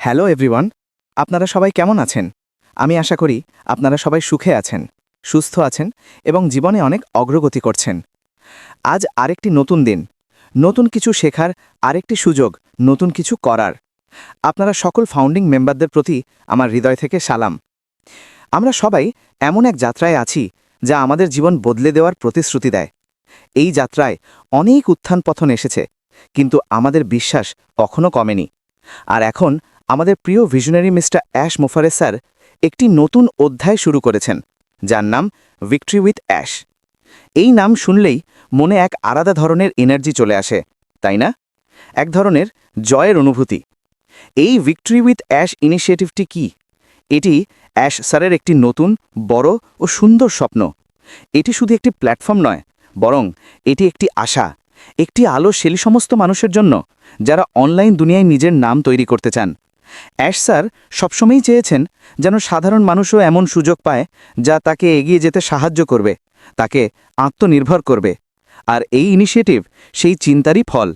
Hello everyone, আপনারা সবাই কেমন আছেন? আমি আশা করি আপনারা সবাই সুখে আছেন, সুস্থ আছেন এবং জীবনে অনেক অগ্রগতি করছেন। আজ আরেকটি নতুন দিন, নতুন কিছু শেখার আরেকটি সুযোগ, নতুন কিছু করার। আপনারা সকল ফাউন্ডিং মেম্বারদের প্রতি আমার হৃদয় থেকে সালাম। আমরা সবাই এমন এক যাত্রায় আছি যা আমাদের জীবন বদলে দেওয়ার প্রতিশ্রুতি দেয়। এই যাত্রায় অনেক উত্থান পথন এসেছে, কিন্তু আমাদের বিশ্বাস কখনো কমেনি। আর এখন আমাদের প্রিয় visionary mister Ash Mufareh sir একটি নতুন অধ্যায় শুরু করেছেন, যার নাম ভিক্টরি উইথ অ্যাশ। এই নাম শুনলেই মনে এক আলাদা ধরনের এনার্জি চলে আসে, তাই না? এক ধরনের জয়ের অনুভূতি। এই ভিক্টরি উইথ অ্যাশ ইনিশিয়েটিভটি কি? এটি অ্যাশ স্যারের একটি নতুন, বড় ও সুন্দর স্বপ্ন। এটি শুধু একটি প্ল্যাটফর্ম নয়, বরং এটি একটি আশা, একটি আলো সেই সমস্ত মানুষের জন্য, যারা অনলাইন দুনিয়ায় নিজের নাম তৈরি করতে চান। অ্যাশ স্যার সবসময়ই চেয়েছেন যেন সাধারণ মানুষও এমন সুযোগ পায় যা তাকে এগিয়ে যেতে সাহায্য করবে, তাকে আত্মনির্ভর করবে। আর এই ইনিশিয়েটিভ সেই চিন্তারই ফল।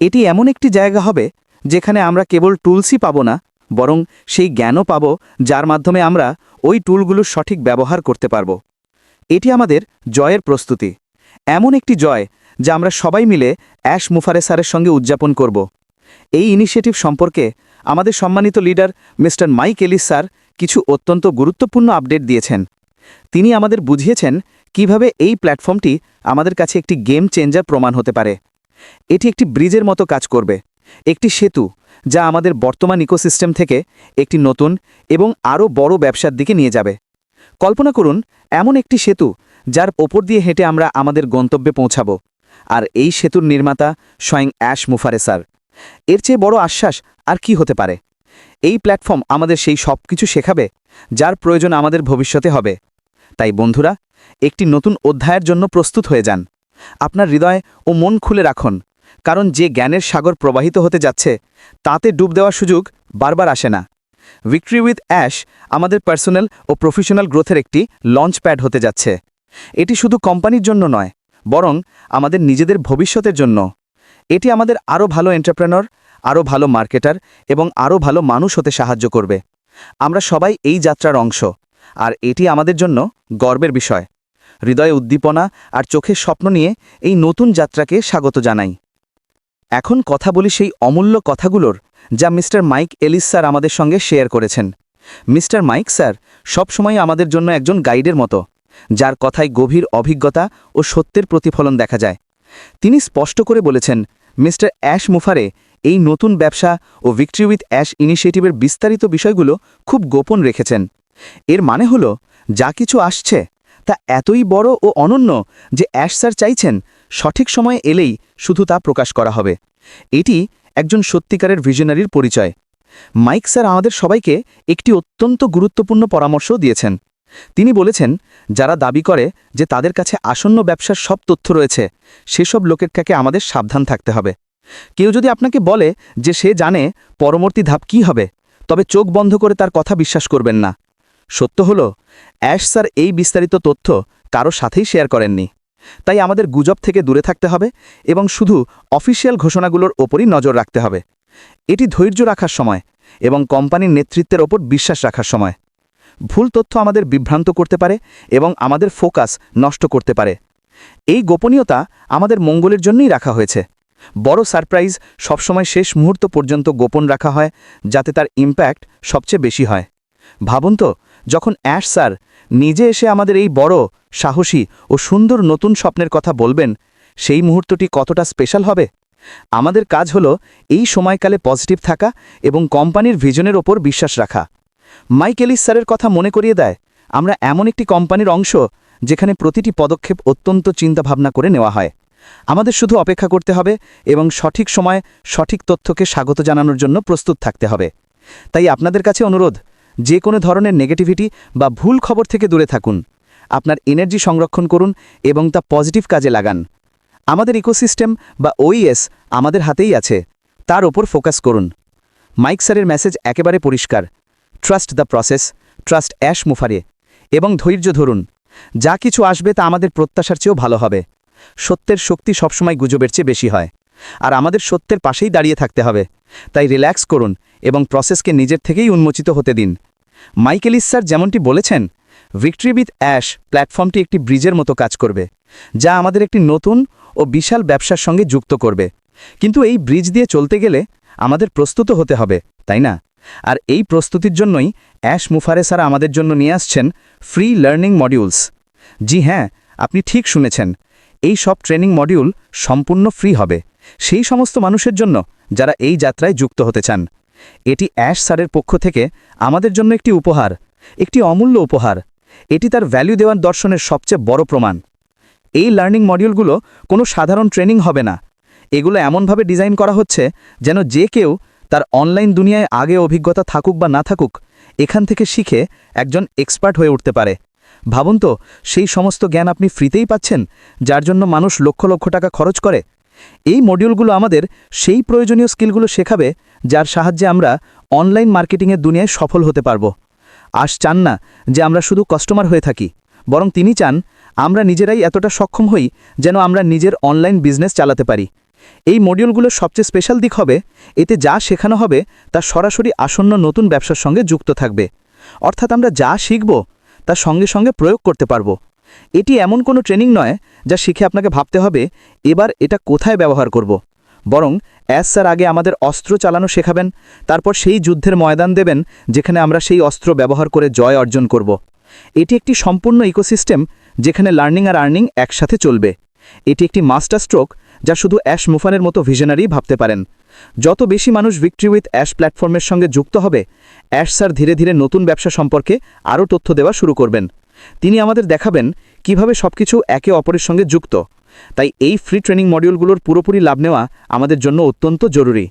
এটি এমন একটি জায়গা হবে যেখানে আমরা কেবল টুলসই পাব না, বরং সেই জ্ঞানও পাব যার মাধ্যমে আমরা ওই টুলগুলোর সঠিক ব্যবহার করতে পারব। এটি আমাদের জয়ের প্রস্তুতি। এমন একটি জয় যা আমরা সবাই মিলে অ্যাশ মুফারে স্যারের সঙ্গে উদযাপন করব। এই ইনিশিয়েটিভ সম্পর্কে আমাদের সম্মানিত leader mister Mike Ellis sir কিছু অত্যন্ত গুরুত্বপূর্ণ আপডেট দিয়েছেন। তিনি আমাদের বুঝিয়েছেন কীভাবে এই প্ল্যাটফর্মটি আমাদের কাছে একটি গেম চেঞ্জার প্রমাণ হতে পারে। এটি একটি ব্রিজের মতো কাজ করবে। একটি সেতু যা আমাদের বর্তমান ইকোসিস্টেম থেকে একটি নতুন এবং আরও বড় ব্যবসার দিকে নিয়ে যাবে। কল্পনা করুন, এমন একটি সেতু যার ওপর দিয়ে হেঁটে আমরা আমাদের গন্তব্যে পৌঁছাব। আর এই সেতুর নির্মাতা স্বয়ং অ্যাশ মুফারে স্যার। এর চেয়ে বড় আশ্বাস আর কি হতে পারে? এই প্ল্যাটফর্ম আমাদের সেই সব কিছু শেখাবে, যার প্রয়োজন আমাদের ভবিষ্যতে হবে। তাই বন্ধুরা, একটি নতুন অধ্যায়ের জন্য প্রস্তুত হয়ে যান। আপনার হৃদয় ও মন খুলে রাখুন, কারণ যে জ্ঞানের সাগর প্রবাহিত হতে যাচ্ছে, তাতে ডুব দেওয়ার সুযোগ বারবার আসে না। ভিক্টরি উইথ অ্যাশ আমাদের পার্সোনাল ও প্রফেশনাল গ্রোথের একটি লঞ্চ প্যাড হতে যাচ্ছে। এটি শুধু কোম্পানির জন্য নয়, বরং আমাদের নিজেদের ভবিষ্যতের জন্য। এটি আমাদের আরও ভালো এন্টারপ্রেনর আরও ভালো মার্কেটার এবং আরও ভালো মানুষ হতে সাহায্য করবে। আমরা সবাই এই যাত্রার অংশ, আর এটি আমাদের জন্য গর্বের বিষয়। হৃদয়ে উদ্দীপনা আর চোখের স্বপ্ন নিয়ে এই নতুন যাত্রাকে স্বাগত জানাই। এখন কথা বলি সেই অমূল্য কথাগুলোর যা মিস্টার মাইক এলিস স্যার আমাদের সঙ্গে শেয়ার করেছেন। মিস্টার মাইক স্যার সবসময় আমাদের জন্য একজন গাইডের মতো, যার কথায় গভীর অভিজ্ঞতা ও সত্যের প্রতিফলন দেখা যায়। তিনি স্পষ্ট করে বলেছেন, মিস্টার অ্যাশ মুফারে, এই নতুন ব্যবসা ও ভিক্টরি উইথ অ্যাশ ইনিশিয়েটিভের বিস্তারিত বিষয়গুলো খুব গোপন রেখেছেন। এর মানে হল, যা কিছু আসছে তা এতই বড় ও অনন্য যে অ্যাশ স্যার চাইছেন সঠিক সময়ে এলেই শুধু তা প্রকাশ করা হবে। এটি একজন সত্যিকারের ভিশনারির পরিচয়। মাইক স্যার আমাদের সবাইকে একটি অত্যন্ত গুরুত্বপূর্ণ পরামর্শও দিয়েছেন। তিনি বলেছেন, যারা দাবি করে যে তাদের কাছে আসন্ন ব্যবসার সব তথ্য রয়েছে, সেসব লোকের থেকে আমাদের সাবধান থাকতে হবে। কেউ যদি আপনাকে বলে যে সে জানে পরবর্তী ধাপ কি হবে, তবে চোখ বন্ধ করে তার কথা বিশ্বাস করবেন না। সত্য হল, অ্যাশ স্যার এই বিস্তারিত তথ্য কারও সাথেই শেয়ার করেননি। তাই আমাদের গুজব থেকে দূরে থাকতে হবে এবং শুধু অফিসিয়াল ঘোষণাগুলোর ওপরই নজর রাখতে হবে। এটি ধৈর্য রাখার সময় এবং কোম্পানির নেতৃত্বের ওপর বিশ্বাস রাখার সময়। ভুল তথ্য আমাদের বিভ্রান্ত করতে পারে এবং আমাদের ফোকাস নষ্ট করতে পারে। এই গোপনীয়তা আমাদের মঙ্গলের জন্যই রাখা হয়েছে। বড় সারপ্রাইজ সবসময় শেষ মুহূর্ত পর্যন্ত গোপন রাখা হয়, যাতে তার ইম্প্যাক্ট সবচেয়ে বেশি হয়। ভাবুন তো, যখন অ্যাশ স্যার নিজে এসে আমাদের এই বড়, সাহসী ও সুন্দর নতুন স্বপ্নের কথা বলবেন, সেই মুহূর্তটি কতটা স্পেশাল হবে? আমাদের কাজ হলো এই সময়কালে পজিটিভ থাকা এবং কোম্পানির ভিজনের ওপর বিশ্বাস রাখা। মাইক এলিস স্যারের কথা মনে করিয়ে দেয়, আমরা এমন একটি কোম্পানির অংশ যেখানে প্রতিটি পদক্ষেপ অত্যন্ত চিন্তাভাবনা করে নেওয়া হয়। আমাদের শুধু অপেক্ষা করতে হবে এবং সঠিক সময় সঠিক তথ্যকে স্বাগত জানানোর জন্য প্রস্তুত থাকতে হবে। তাই আপনাদের কাছে অনুরোধ, যে কোনো ধরনের নেগেটিভিটি বা ভুল খবর থেকে দূরে থাকুন। আপনার এনার্জি সংরক্ষণ করুন এবং তা পজিটিভ কাজে লাগান। আমাদের ইকোসিস্টেম বা ওইএস আমাদের হাতেই আছে, তার ওপর ফোকাস করুন। মাইক স্যারের মেসেজ একেবারে পরিষ্কার trust the process trust Ash Mufareh এবং ধৈর্য ধরুন। যা কিছু আসবে তা আমাদের প্রত্যাশার চেয়েও ভালো হবে। সত্যের শক্তি সবসময় গুজবের চেয়ে বেশি হয়। আর আমাদের সত্যের পাশেই দাঁড়িয়ে থাকতে হবে। তাই রিল্যাক্স করুন এবং প্রসেসকে নিজের থেকেই উন্মোচিত হতে দিন। মাইকেলিস স্যার যেমনটি বলেছেন ভিক্টরি উইথ অ্যাশ প্ল্যাটফর্মটি একটি ব্রিজের মতো কাজ করবে, যা আমাদের একটি নতুন ও বিশাল ব্যবসার সঙ্গে যুক্ত করবে। কিন্তু এই ব্রিজ দিয়ে চলতে গেলে আমাদের প্রস্তুত হতে হবে। তাই না? আর এই প্রস্তুতির জন্যই অ্যাশ মুফারে আমাদের জন্য নিয়ে আসছেন ফ্রি লার্নিং মডিউলস জি হ্যাঁ আপনি ঠিক শুনেছেন। এই সব ট্রেনিং মডিউল সম্পূর্ণ ফ্রি হবে। সেই সমস্ত মানুষের জন্য যারা এই যাত্রায় যুক্ত হতে চান। এটি অ্যাশ স্যারের পক্ষ থেকে আমাদের জন্য একটি উপহার, একটি অমূল্য উপহার। এটি তার ভ্যালু দেওয়ার দর্শনের সবচেয়ে বড় প্রমাণ। এই লার্নিং মডিউলগুলো কোনো সাধারণ ট্রেনিং হবে না। এগুলো এমনভাবে ডিজাইন করা হচ্ছে যেন যে কেউ তার অনলাইন দুনিয়ায় আগে অভিজ্ঞতা থাকুক বা না থাকুক, এখান থেকে শিখে একজন এক্সপার্ট হয়ে উঠতে পারে। ভাবুন তো, সেই সমস্ত জ্ঞান আপনি ফ্রিতেই পাচ্ছেন, যার জন্য মানুষ লক্ষ লক্ষ টাকা খরচ করে। এই মডিউলগুলো আমাদের সেই প্রয়োজনীয় স্কিলগুলো শেখাবে, যার সাহায্যে আমরা অনলাইন মার্কেটিংয়ের দুনিয়ায় সফল হতে পারব। আশ চান না যে আমরা শুধু কাস্টমার হয়ে থাকি, বরং তিনি চান আমরা নিজেরাই এতটা সক্ষম হই যেন আমরা নিজের অনলাইন বিজনেস চালাতে পারি। এই মডিউলগুলোর সবচেয়ে স্পেশাল দিক হবে, এতে যা শেখানো হবে তা সরাসরি আসন্ন নতুন ব্যবসার সঙ্গে যুক্ত থাকবে। অর্থাৎ আমরা যা শিখব, তা সঙ্গে সঙ্গে প্রয়োগ করতে পারব। এটি এমন কোনো ট্রেনিং নয় যা শিখে আপনাকে ভাবতে হবে, এবার এটা কোথায় ব্যবহার করব। বরং, অ্যাস স্যার আগে আমাদের অস্ত্র চালানো শেখাবেন, তারপর সেই যুদ্ধের ময়দান দেবেন, যেখানে আমরা সেই অস্ত্র ব্যবহার করে জয় অর্জন করব। এটি একটি সম্পূর্ণ ইকোসিস্টেম, যেখানে লার্নিং আর আর্নিং একসাথে চলবে। এটি একটি মাস্টার স্ট্রোক যা শুধু অ্যাশ মুফানের মতো ভিশনারি ভাবতে পারেন। যত বেশি মানুষ ভিক্টরি উইথ অ্যাশ প্ল্যাটফর্মের সঙ্গে যুক্ত হবে, অ্যাশ স্যার ধীরে ধীরে নতুন ব্যবসা সম্পর্কে আরও তথ্য দেওয়া শুরু করবেন। তিনি আমাদের দেখাবেন কীভাবে সবকিছু একে অপরের সঙ্গে যুক্ত। তাই এই ফ্রি ট্রেনিং মডিউলগুলোর পুরোপুরি লাভ নেওয়া আমাদের জন্য অত্যন্ত জরুরি।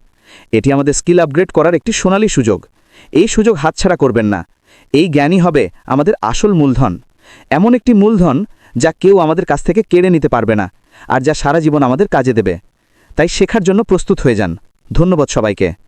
এটি আমাদের স্কিল আপগ্রেড করার একটি সোনালী সুযোগ। এই সুযোগ হাতছাড়া করবেন না। এই জ্ঞানই হবে আমাদের আসল মূলধন। এমন একটি মূলধন যা কেউ আমাদের কাছ থেকে কেড়ে নিতে পারবে না আর যা সারা জীবন আমাদের কাজে দেবে। তাই শেখার জন্য প্রস্তুত হয়ে যান। ধন্যবাদ সবাইকে।